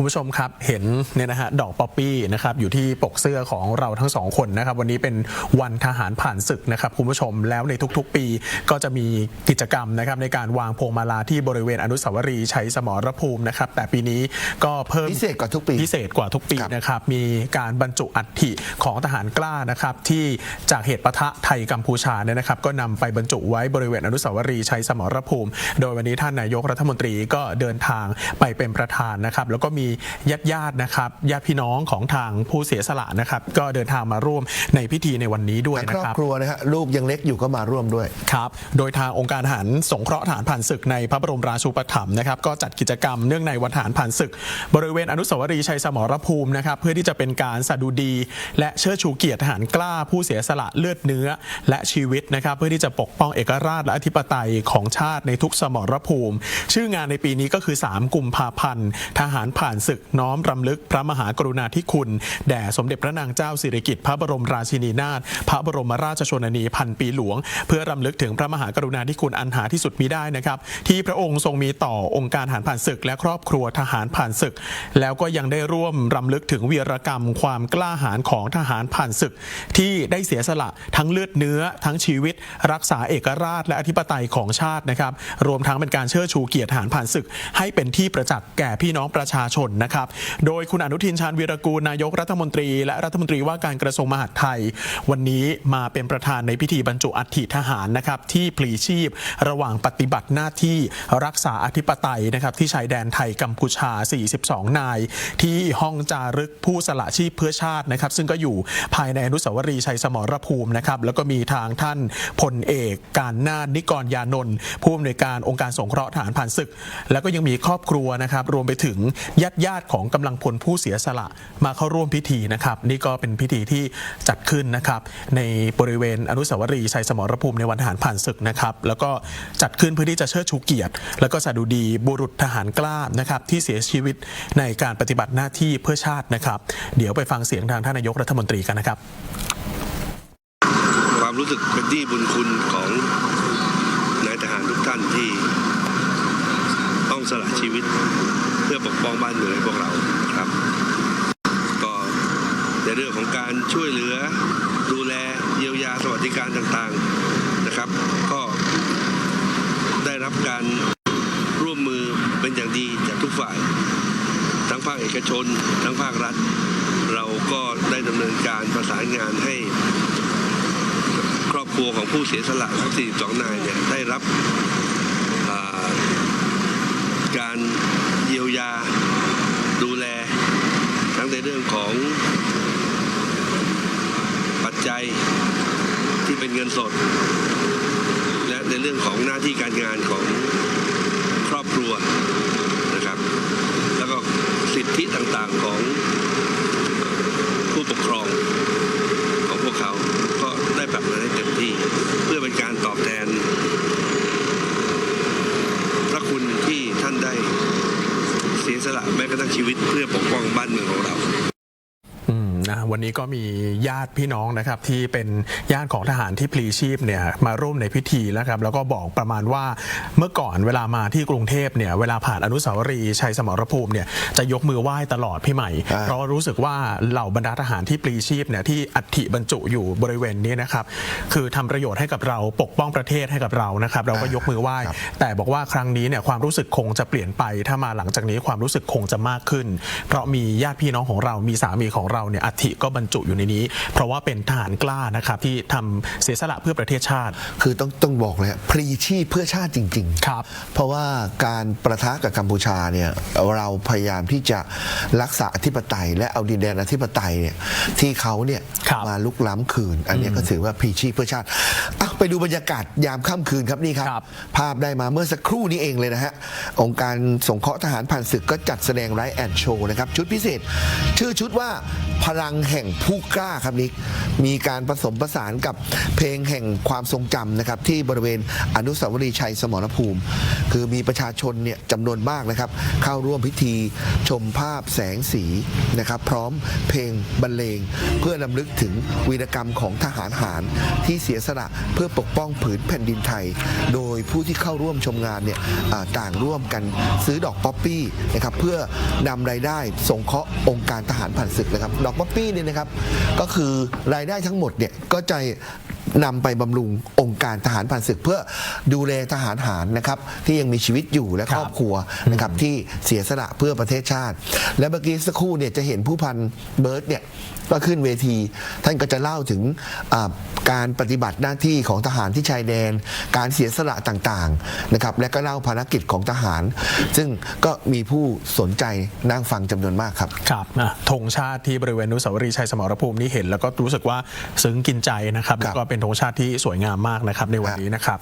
คุณผู้ชมครับเห็นเนี่ยนะฮะดอกป๊อปปี้นะครับอยู่ที่ปกเสื้อของเราทั้งสองคนนะครับวันนี้เป็นวันทหารผ่านศึกนะครับคุณผู้ชมแล้วในทุกๆ ปีก็จะมีกิจกรรมนะครับในการวางพวงมาลาที่บริเวณอนุสาวรีย์ชัยสมรภูมินะครับแต่ปีนี้ก็เพิ่มพิเศษกว่าทุกปีพิเศษกว่าทุกปีครับนะครับมีการบรรจุอัฐิของทหารกล้านะครับที่จากเหตุปะทะไทยกัมพูชาเนี่ยนะครับก็นำไปบรรจุไว้บริเวณอนุสาวรีย์ชัยสมรภูมิ โดยวันนี้ท่านนายกรัฐมนตรีก็เดินทางไปเป็นประธานนะครับแล้วก็มีญาติญาติๆนะครับญาติพี่น้องของทางผู้เสียสละนะครับ ก็เดินทางมาร่วมในพิธีในวันนี้ด้วยทั้งนะครอบครับครัวนะฮะลูกยังเล็กอยู่ก็มาร่วมด้วย ครับ โดยทางองค์การทหารสงเคราะห์ฐานผ่านศึกในพระบรมราชูปถัมภ์นะครับ ก็จัดกิจกรรมเนื่องในวันทหารผ่านศึก บริเวณอนุสาวรีย์ชัยสมรภูมินะครับ เพื่อที่จะเป็นการสดุดี และเชิดชูเกียรติทหารกล้าผู้เสียสละเลือดเนื้อ และชีวิตนะครับ เพื่อที่จะปกป้องเอกราชและอธิปไตยของชาติในทุกสมรภูมิ ชื่องานในปีนี้ก็คือ 3 กุมภาพันธ์ทหารผ่านศึกน้อมรำลึกพระมหากรุณาธิคุณ แด่สมเด็จพระนางเจ้าสิริกิติ์พระบรมราชินีนาถพระบรมราชชนนีพันปีหลวง เพื่อรำลึกถึงพระมหากรุณาธิคุณอันหาที่สุดมิได้นะครับ ที่พระองค์ทรงมีต่อองค์การทหารผ่านศึก และครอบครัวทหารผ่านศึก แล้วก็ยังได้ร่วมรำลึกถึงวีรกรรม ความกล้าหาญของทหารผ่านศึก ที่ได้เสียสละทั้งเลือดเนื้อทั้งชีวิต รักษาเอกราชและอธิปไตยของชาตินะครับรวมทั้งเป็นการเชิดชูเกียรติทหารผ่านศึก ให้เป็นที่ประจักษ์แก่พี่น้องประชาชนนะครับ โดยคุณอนุทินชาญวีรกูลนายกรัฐมนตรี และรัฐมนตรีว่าการกระทรวงมหาดไทย วันนี้มาเป็นประธานในพิธีบรรจุอัฐิทหารนะครับที่พลีชีพ ระหว่างปฏิบัติหน้าที่รักษาอธิปไตยนะครับที่ชายแดนไทยกัมพูชา 42 นาย ที่ห้องจารึกผู้สละชีพเพื่อชาตินะครับซึ่งก็อยู่ภายในอนุสาวรีย์ชัยสมรภูมินะครับแล้วก็มีทางท่านพลเอกการนาถนิกรยานนท์ผู้อำนวยการองค์การสงเคราะห์ทหารผ่านศึก แล้วก็ยังมีครอบครัวนะครับรวมไปถึงญาติญาติของกำลังพลผู้เสียสละมาเข้าร่วมพิธีนะครับ นี่ก็เป็นพิธีที่จัดขึ้นนะครับในบริเวณอนุสาวรีย์ชัยสมรภูมิในวันทหารผ่านศึกนะครับ แล้วก็จัดขึ้นเพื่อที่จะเชิดชูเกียรติ แล้วก็สดุดีบุรุษทหารกล้านะครับที่เสียชีวิตในการปฏิบัติหน้าที่เพื่อชาตินะครับ เดี๋ยวไปฟังเสียงทางท่านนายกรัฐมนตรีกันนะครับ ความรู้สึกเป็นที่บุญคุณของนายทหารทุกท่านที่ต้องสละชีวิต พื่อปกป้องบ้านเมืองให้พวกเราครับ ก็ในเรื่องของการช่วยเหลือดูแลเยียวยาสวัสดิการต่างๆนะครับ ก็ได้รับการร่วมมือเป็นอย่างดีจากทุกฝ่าย ทั้งภาคเอกชน ทั้งภาครัฐ เราก็ได้ดำเนินการประสานงานให้ครอบครัวของผู้เสียสละทั้ง42นายเนี่ยได้รับการ ยาดูแล ทั้งในเรื่องของปัจจัยที่เป็นเงินสด และในเรื่องของหน้าที่การงานของครอบครัวนะครับ แล้วก็สิทธิต่างๆของผู้ปกครองพวกเขา ก็ได้ปรับมาได้เต็มที่ เพื่อเป็นการตอบแทน พระคุณที่ท่านได้เสียสละแม้กระทั่ง ชีวิตเพื่อปกป้องบ้านเมืองของเรา อืม นะวันนี้ก็มีญาติพี่น้องนะครับที่เป็นญาติของทหารที่พลีชีพเนี่ยมาร่วมในพิธีแล้วครับแล้วก็บอกประมาณว่าเมื่อก่อนเวลามาที่กรุงเทพเนี่ยเวลาผ่านอนุสาวรีย์ชัยสมรภูมิเนี่ยจะยกมือไหว้ตลอดพี่ใหม่อ่าเพราะรู้สึกว่าเหล่าบรรดาทหารที่พลีชีพเนี่ยที่อัฐิบรรจุอยู่บริเวณนี้นะครับคือทำประโยชน์ให้กับเราปกป้องประเทศให้กับเรานะครับเราก็ยกมือไหว้ครับแต่บอกว่าครั้งนี้เนี่ยความรู้สึกคงจะเปลี่ยนไป ถ้ามาหลังจากนี้ความรู้สึกคงจะมากขึ้น เพราะมีญาติพี่น้องของเรามีสามีของเราเนี่ยอัฐิก็บรรจุอยู่ในนี้ เพราะว่าเป็นทหารกล้านะครับที่ทำเสียสละเพื่อประเทศชาติ คือต้องต้องบอกเลยฮะพรีชีพเพื่อชาติจริงๆครับเพราะว่าการประทะกับกัมพูชาเนี่ยเราพยายามที่จะรักษาอธิปไตย และเอาดินแดนอธิปไตยเนี่ยที่เขาเนี่ยครับมาลุกล้ำคืน อันเนี้ยก็ถือว่าพรีชีพเพื่อชาติอะไปดูบรรยากาศยามค่ำคืนครับนี่ครับครับภาพได้มาเมื่อสักครู่นี้เองเลยนะฮะองค์การสงเคราะห์ทหารผ่านศึกก็จัดแสดงไรแอนโชว์นะครับชุดพิเศษ ชื่อชุดว่าพลังงแห่งผู้กล้าครับนิกมีการผสมผสานกับเพลงแห่งความทรงจำนะครับที่บริเวณอนุสาวรีย์ชัยสมรภูมิ คือมีประชาชนเนี่ยจำนวนมากนะครับ เข้าร่วมพิธีชมภาพแสงสีนะครับ พร้อมเพลงบรรเลง เพื่อลำลึกถึงวีรกรรมของทหารหารที่เสียสละเพื่อปกป้องผืนแผ่นดินไทย โดยผู้ที่เข้าร่วมชมงานเนี่ยต่างร่วมกันซื้อดอกป๊อปปี้นะครับเพื่อนำรายได้ส่งเคราะห์องค์การทหารผ่านศึกนะครับดอกป๊อปปี้เนี่ยนะครับก็คือรายได้ทั้งหมดเนี่ยก็จะนำไปบำรุงองค์การทหารผ่านศึกเพื่อดูแลทหารหารนะครับที่ยังมีชีวิตอยู่และครอบครัวนะครับที่เสียสละเพื่อประเทศชาติ และเมื่อกี้สักครู่เนี่ยจะเห็นผู้พันเบิร์ดเนี่ย ก็ขึ้นเวที ท่านก็จะเล่าถึงอ่าการปฏิบัติหน้าที่ของทหารที่ชายแดน การเสียสละต่างๆนะครับและก็เล่าภารกิจของทหาร ซึ่งก็มีผู้สนใจนั่งฟังจำนวนมากครับครับอะธงชาติที่บริเวณอนุสาวรีย์ชัยสมรภูมินี่เห็น แล้วก็รู้สึกว่าซึ้งกินใจนะครับครับแล้วก็เป็นธงชาติที่สวยงามมากนะครับในวันนี้นะครับ